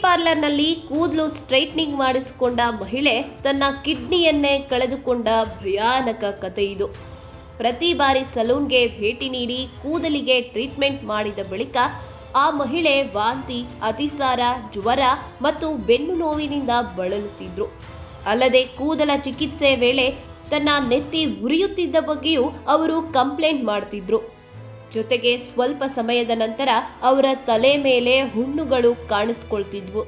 ಪಾರ್ಲರ್ನಲ್ಲಿ ಕೂದಲು ಸ್ಟ್ರೈಟ್ನಿಂಗ್ ಮಾಡಿಸಿಕೊಂಡ ಮಹಿಳೆ ತನ್ನ ಕಿಡ್ನಿಯನ್ನೇ ಕಳೆದುಕೊಂಡ ಭಯಾನಕ ಕಥೆ ಇದು. ಪ್ರತಿ ಬಾರಿ ಸಲೂನ್ಗೆ ಭೇಟಿ ನೀಡಿ ಕೂದಲಿಗೆ ಟ್ರೀಟ್ಮೆಂಟ್ ಮಾಡಿದ ಬಳಿಕ ಆ ಮಹಿಳೆ ವಾಂತಿ, ಅತಿಸಾರ, ಜ್ವರ ಮತ್ತು ಬೆನ್ನು ನೋವಿನಿಂದ ಬಳಲುತ್ತಿದ್ರು. ಅಲ್ಲದೆ ಕೂದಲ ಚಿಕಿತ್ಸೆ ವೇಳೆ ತನ್ನ ನೆತ್ತಿ ಉರಿಯುತ್ತಿದ್ದ ಬಗ್ಗೆಯೂ ಅವರು ಕಂಪ್ಲೇಂಟ್ ಮಾಡ್ತಿದ್ರು. ಜೊತೆಗೆ ಸ್ವಲ್ಪ ಸಮಯದ ನಂತರ ಅವರ ತಲೆ ಮೇಲೆ ಹುಣ್ಣುಗಳು ಕಾಣಿಸ್ಕೊಳ್ತಿದ್ವು.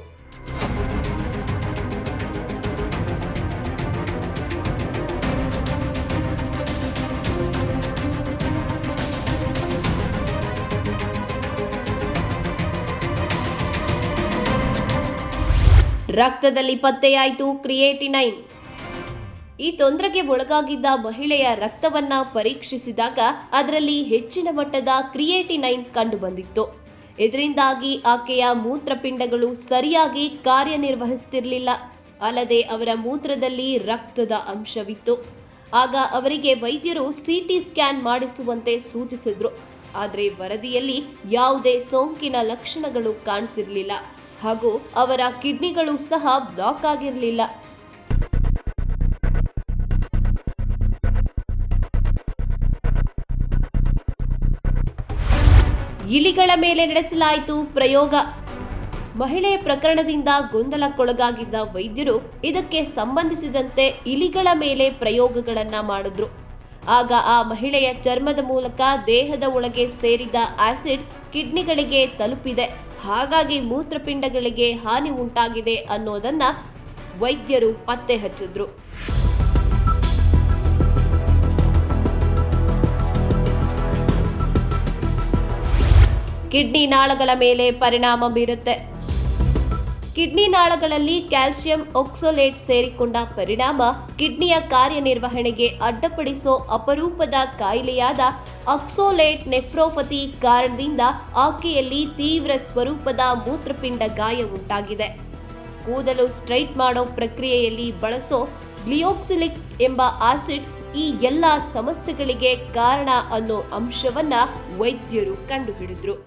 ರಕ್ತದಲ್ಲಿ ಪತ್ತೆಯಾಯಿತು ಕ್ರಿಯೇಟಿನೈನ್. ಈ ತೊಂದರೆಗೆ ಒಳಗಾಗಿದ್ದ ಮಹಿಳೆಯ ರಕ್ತವನ್ನ ಪರೀಕ್ಷಿಸಿದಾಗ ಅದರಲ್ಲಿ ಹೆಚ್ಚಿನ ಮಟ್ಟದ ಕ್ರಿಯೇಟಿನೈನ್ ಕಂಡುಬಂದಿತ್ತು. ಇದರಿಂದಾಗಿ ಆಕೆಯ ಮೂತ್ರಪಿಂಡಗಳು ಸರಿಯಾಗಿ ಕಾರ್ಯನಿರ್ವಹಿಸುತ್ತಿರಲಿಲ್ಲ ಅಲ್ಲದೆ ಅವರ ಮೂತ್ರದಲ್ಲಿ ರಕ್ತದ ಅಂಶವಿತ್ತು. ಆಗ ಅವರಿಗೆ ವೈದ್ಯರು ಸಿಟಿ ಸ್ಕ್ಯಾನ್ ಮಾಡಿಸುವಂತೆ ಸೂಚಿಸಿದ್ರು. ಆದರೆ ವರದಿಯಲ್ಲಿ ಯಾವುದೇ ಸೋಂಕಿನ ಲಕ್ಷಣಗಳು ಕಾಣಿಸಿರಲಿಲ್ಲ. ಹಾಗೂ ಅವರ ಕಿಡ್ನಿಗಳು ಸಹ ಬ್ಲಾಕ್ ಆಗಿರಲಿಲ್ಲ. ಇಲಿಗಳ ಮೇಲೆ ನಡೆಸಲಾಯಿತು ಪ್ರಯೋಗ. ಮಹಿಳೆಯ ಪ್ರಕರಣದಿಂದ ಗೊಂದಲಕ್ಕೊಳಗಾಗಿದ್ದ ವೈದ್ಯರು ಇದಕ್ಕೆ ಸಂಬಂಧಿಸಿದಂತೆ ಇಲಿಗಳ ಮೇಲೆ ಪ್ರಯೋಗಗಳನ್ನ ಮಾಡಿದ್ರು. ಆಗ ಆ ಮಹಿಳೆಯ ಚರ್ಮದ ಮೂಲಕ ದೇಹದ ಒಳಗೆ ಸೇರಿದ ಆಸಿಡ್ ಕಿಡ್ನಿಗಳಿಗೆ ತಲುಪಿದೆ. ಹಾಗಾಗಿ ಮೂತ್ರಪಿಂಡಗಳಿಗೆ ಹಾನಿ ಉಂಟಾಗಿದೆ ಅನ್ನೋದನ್ನ ವೈದ್ಯರು ಪತ್ತೆ ಹಚ್ಚಿದ್ರು. ಕಿಡ್ನಿ ನಾಳಗಳ ಮೇಲೆ ಪರಿಣಾಮ ಬೀರುತ್ತೆ. ಕಿಡ್ನಿ ನಾಳಗಳಲ್ಲಿ ಕ್ಯಾಲ್ಸಿಯಂ ಆಕ್ಸೋಲೇಟ್ ಸೇರಿಕೊಂಡ ಪರಿಣಾಮ ಕಿಡ್ನಿಯ ಕಾರ್ಯನಿರ್ವಹಣೆಗೆ ಅಡ್ಡಪಡಿಸೋ ಅಪರೂಪದ ಕಾಯಿಲೆಯಾದ ಆಕ್ಸೋಲೇಟ್ ನೆಫ್ರೋಪತಿ ಕಾರಣದಿಂದ ಆಕೆಯಲ್ಲಿ ತೀವ್ರ ಸ್ವರೂಪದ ಮೂತ್ರಪಿಂಡ ಗಾಯ ಉಂಟಾಗಿದೆ. ಕೂದಲು ಸ್ಟ್ರೈಟ್ ಮಾಡೋ ಪ್ರಕ್ರಿಯೆಯಲ್ಲಿ ಬಳಸೋ ಗ್ಲಿಯೋಕ್ಸಿಲಿಕ್ ಎಂಬ ಆಸಿಡ್ ಈ ಎಲ್ಲ ಸಮಸ್ಯೆಗಳಿಗೆ ಕಾರಣ ಅನ್ನೋ ಅಂಶವನ್ನ ವೈದ್ಯರು ಕಂಡುಹಿಡಿದ್ರು.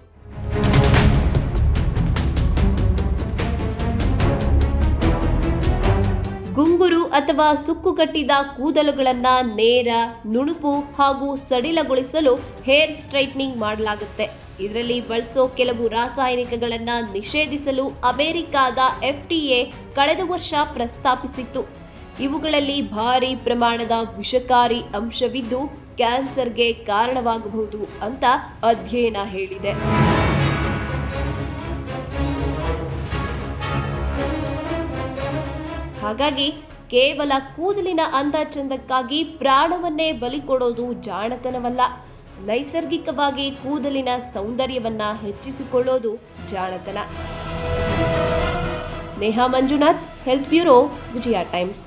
ಗುಂಗುರು ಅಥವಾ ಸುಕ್ಕುಗಟ್ಟಿದ ಕೂದಲುಗಳನ್ನ ನೇರ, ನುಣುಪು ಹಾಗೂ ಸಡಿಲಗೊಳಿಸಲು ಹೇರ್ ಸ್ಟ್ರೈಟ್ನಿಂಗ್ ಮಾಡಲಾಗುತ್ತೆ. ಇದರಲ್ಲಿ ಬಳಸೋ ಕೆಲವು ರಾಸಾಯನಿಕಗಳನ್ನು ನಿಷೇಧಿಸಲು ಅಮೆರಿಕಾದ ಎಫ್ಟಿಎ ಕಳೆದ ವರ್ಷ ಪ್ರಸ್ತಾಪಿಸಿತ್ತು. ಇವುಗಳಲ್ಲಿ ಭಾರಿ ಪ್ರಮಾಣದ ವಿಷಕಾರಿ ಅಂಶವಿದ್ದು ಕ್ಯಾನ್ಸರ್ಗೆ ಕಾರಣವಾಗಬಹುದು ಅಂತ ಅಧ್ಯಯನ ಹೇಳಿದೆ. ಹಾಗಾಗಿ ಕೇವಲ ಕೂದಲಿನ ಅಂದ ಚಂದಕ್ಕಾಗಿ ಪ್ರಾಣವನ್ನೇ ಬಲಿ ಕೊಡೋದು ಜಾಣತನವಲ್ಲ. ನೈಸರ್ಗಿಕವಾಗಿ ಕೂದಲಿನ ಸೌಂದರ್ಯವನ್ನ ಹೆಚ್ಚಿಸಿಕೊಳ್ಳೋದು ಜಾಣತನ. Neha Manjunath health bureau Vijaya Times